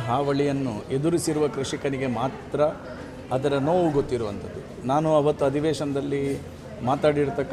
ಹಾವಳಿಯನ್ನು ಎದುರಿಸಿರುವ ಕೃಷಿಕನಿಗೆ ಮಾತ್ರ ಅದರ ನೋವು ಗೊತ್ತಿರುವಂಥದ್ದು. ನಾನು ಅವತ್ತು ಅಧಿವೇಶನದಲ್ಲಿ ಮಾತಾಡಿರ್ತಕ್ಕಂಥ